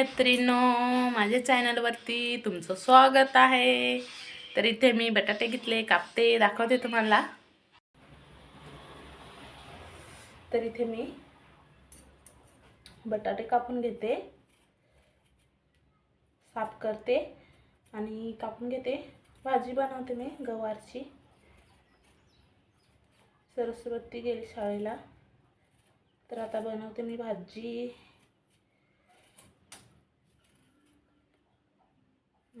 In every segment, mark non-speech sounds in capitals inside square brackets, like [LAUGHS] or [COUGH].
मैत्रिणो माझ्या चॅनलवरती तुमचं स्वागत आहे. तर इथे मी बटाटे घेतले कापते दाखवते तुम्हाला. तर इथे मी बटाटे कापून घेते. साफ करते आणि कापून घेते. भाजी बनवते मी गवारची. सरस्वती गेली शाळेला. तर आता बनवते मी भाजी.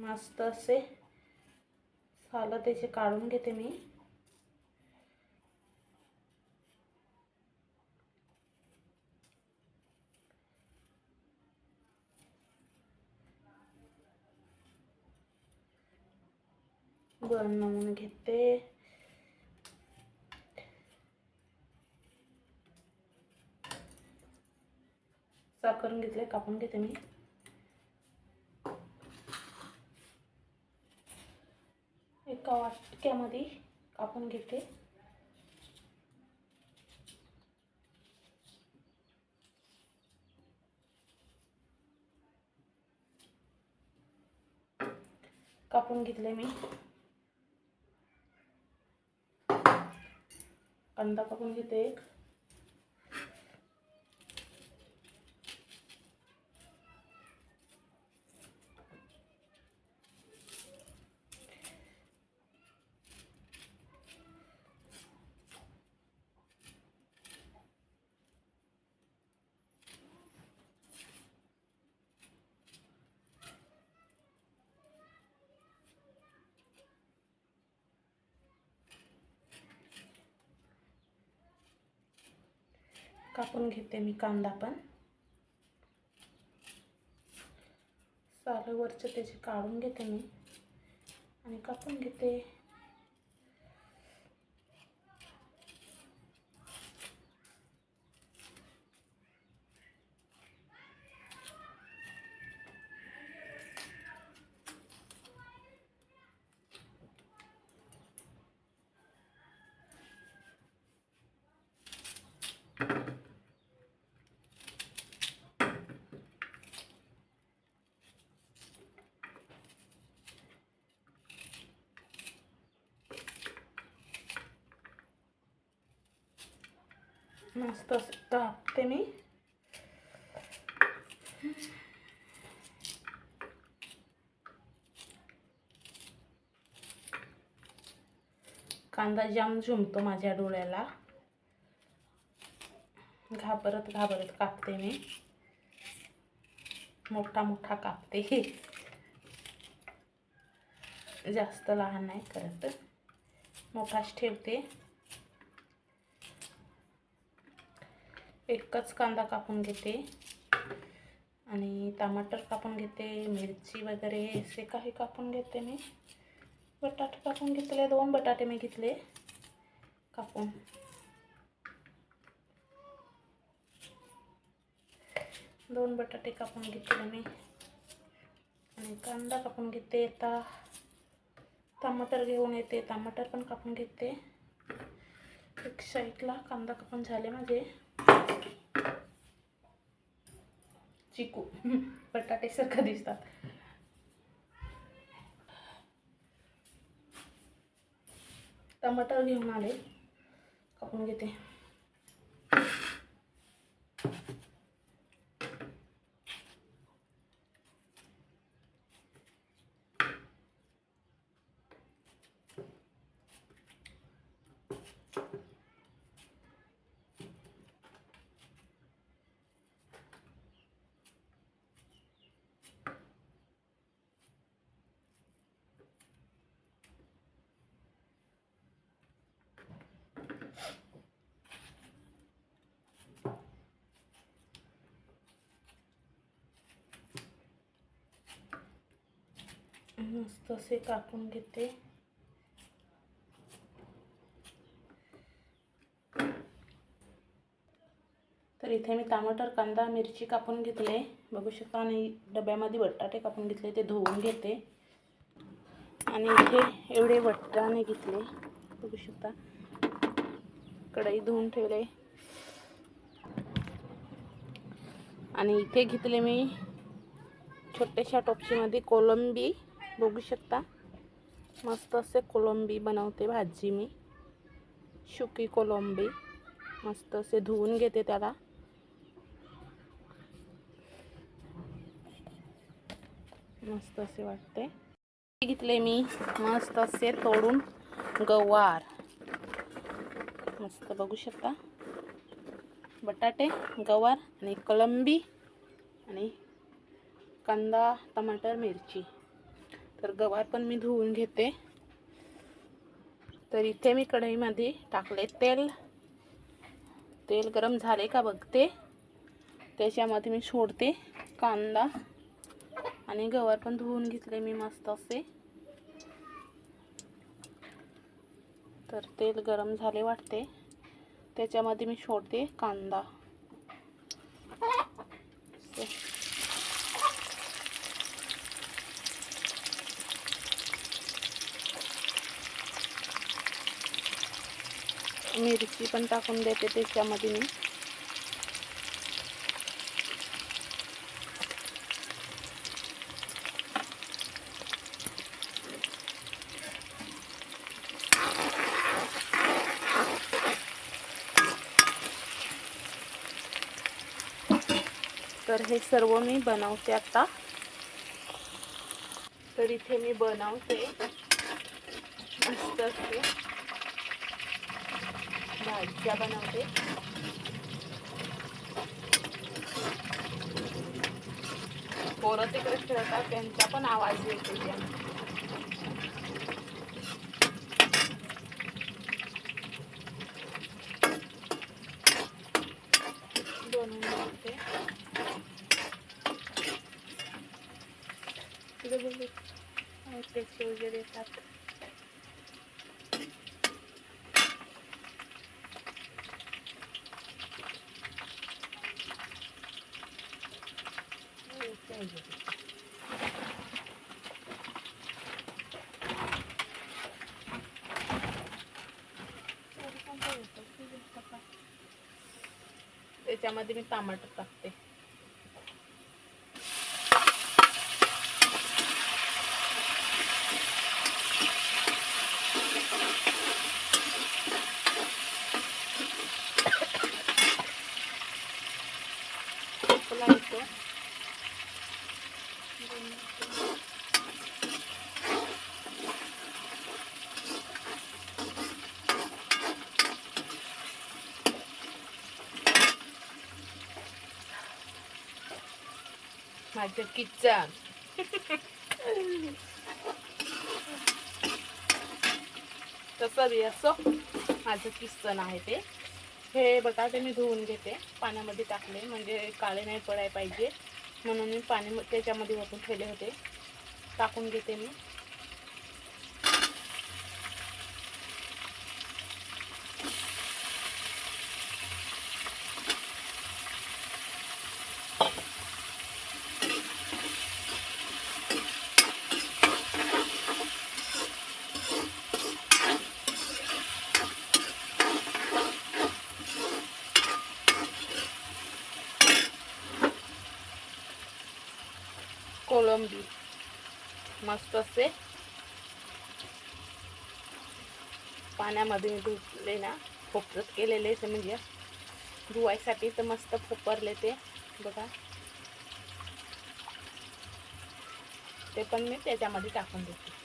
मस्त असे सालं त्याचे काढून घेते मी. बनवून घेते. साखर घेतले कापून घेते मी. एका वाटक्यामध्ये कापून घेते. कापून घेतले मी. कांदा कापून घेते एक. कापून घेते मी कांदा पण. सालावरचे त्याचे काढून घेते मी. आणि कापून घेते. मस्त असं टाकते मी कांदा जाम झुमतो माझ्या डोळ्याला. घाबरत घाबरत कापते मी. मोठा मोठा कापते. जास्त लहान नाही करत. मोठाच ठेवते. एकच कांदा कापून घेते. आणि टमाटर कापून घेते मिरची वगैरे असे काही कापून घेते मी. बटाटे कापून घेतले दोन बटाटे मी घेतले कापून. दोन बटाटे कापून घेतले मी. आणि कांदा कापून घेते आता. टमाटर घेऊन येते टमाटर पण कापून घेते. एक साईडला कांदा कापून झाले माझे. चिकू. [LAUGHS] बटाटे सारखं दिसतात. टमाटर घेऊन आले. कापून घेते. मस्त असे कापून घेते. तर इथे मी टमाटर कांदा मिरची कापून घेतले. बघू शकता आणि डब्यामध्ये बटाटे कापून घेतले ते धुवून घेते. आणि इथे एवढे वटाणे घेतले. बघू शकता कढई धुवून ठेवले. आणि इथे घेतले मी छोट्याशा टोपशीमध्ये कोलंबी बघू शकता. मस्त असे कोलंबी बनवते भाजी मी. सुकी कोलंबी. मस्त असे धुवून घेते त्याला. मस्त असे वाटते. घेतले मी. मस्त असे तोडून गवार. मस्त बघू शकता. बटाटे गवार आणि कोलंबी आणि कांदा टमाटर मिरची. तर गवार पण मी धुवून घेते. तर इथे मी कढईमध्ये टाकले तेल. तेल गरम झाले का बघते. त्याच्यामध्ये मी सोडते कांदा आणि गवार पण धुवून घेतले मी मस्त असे. तर तेल गरम झाले वाटते. त्याच्यामध्ये मी सोडते कांदा. मिरची पण टाकून देते त्याच्यामध्ये मी. तर हे सर्व मी बनवते आता. तर इथे मी बनवते. मस्त असते असे भाज्या बनवते. पोरं तिकडे खेळतात त्यांचा पण आवाज येतो त्या बनवून घेते त्याचे वगैरे येतात. त्याच्यामध्ये मी टमाटर टाकते माझं किचन तसं बी असो. माझं किचन आहे ते. हे बटाटे मी धुवून घेते. पाण्यामध्ये टाकले. म्हणजे काळे नाही पडायला पाहिजे. म्हणून मी पाणी त्याच्यामध्ये वतून ठेवले होते. टाकून घेते मी. कोलंबी मस्त असे पाण्यामध्ये मी धुतले ना फोपरत केलेले ते म्हणजे. धुवायसाठी तर मस्त फोपरले ते बघा. ते पण मी त्याच्यामध्ये टाकून देते.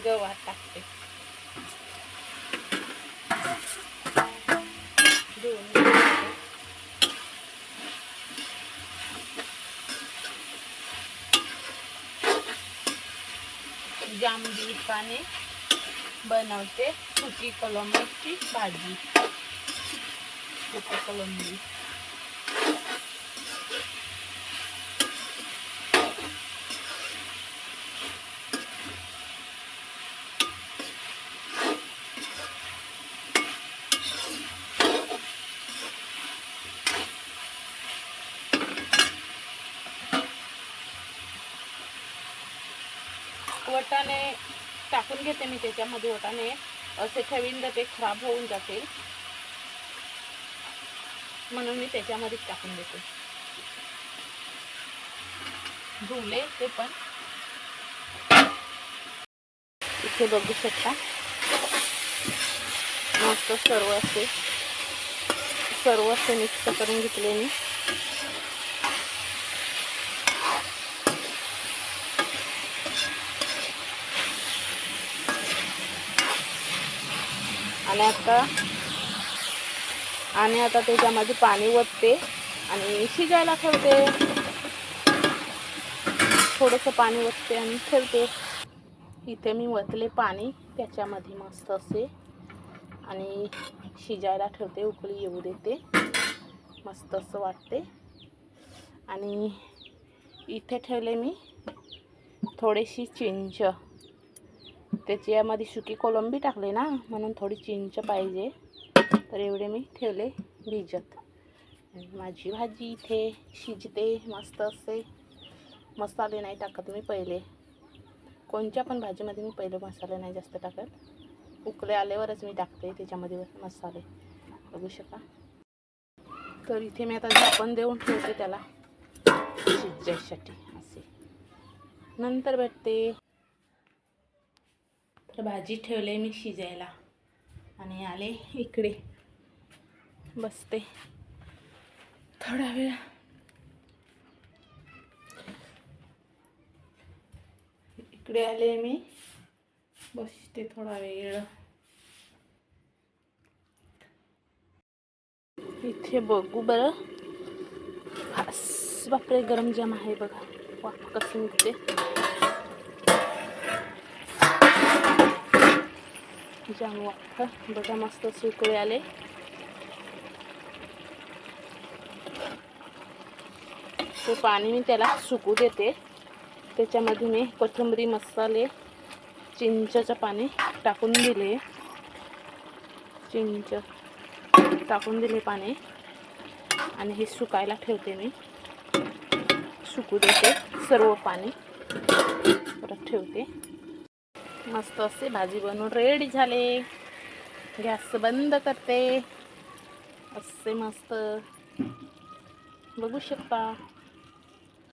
गवार टाकते. धुवून घेते. जांभी पाने बनवते. सुकी कोलंबीची भाजी. सुकी कोलंबी. वटाणे टाकून घेते मी त्याच्यामध्ये वटाणे. असे ठेवीन तर ते खराब होऊन जातील. म्हणून मी त्याच्यामध्येच टाकून देते. धुले ते पण. इथे बघू शकता. मस्त सर्व असे सर्व असे मिक्स करून घेतले मी. आणि आता. आणि आता त्याच्यामध्ये पाणी ओतते. आणि शिजायला ठेवते. थोडंसं पाणी ओतते आणि ठेवते. इथे मी ओतले पाणी. त्याच्यामध्ये मस्त असे. आणि शिजायला ठेवते. उकळी येऊ देते. मस्त असं वाटते. आणि इथे ठेवले मी थोडीशी चिंच. त्याच्यामध्ये सुकी कोलंबी टाकले ना म्हणून थोडी चिंच पाहिजे. तर एवढे मी ठेवले भिजत. माझी भाजी इथे शिजते मस्त असे. मसाले नाही टाकत मी पहिले. कोणत्या पण भाजीमध्ये मी पहिले मसाले नाही जास्त टाकत. उकले आल्यावरच मी टाकते त्याच्यामध्ये मसाले. बघू शका तर इथे मी आता झाकण देऊन ठेवते त्याला. शिजायसाठी असे. नंतर भेटते. तर भाजी ठेवले मी शिजायला. आणि आले इकडे. बसते. थोडा वेळ. इकडे आले मी. बसते थोडा वेळ. इथे बघू बरं. फास. बापरे गरम जाम आहे बघा. वाफ कसं निघते. जाम वाटतं बघा मस्त सुकळे आले ते पाणी मी त्याला सुकू देते त्याच्यामध्ये मी कोथिंबरी मसाले चिंचचं पाणी टाकून दिले चिंच टाकून दिले पाणी आणि हे सुकायला ठेवते मी सुकू देते सर्व पाणी परत ठेवते मस्त असे भाजी बनवून रेडी झाले. गॅस बंद करते. असे मस्त. बघू शकता.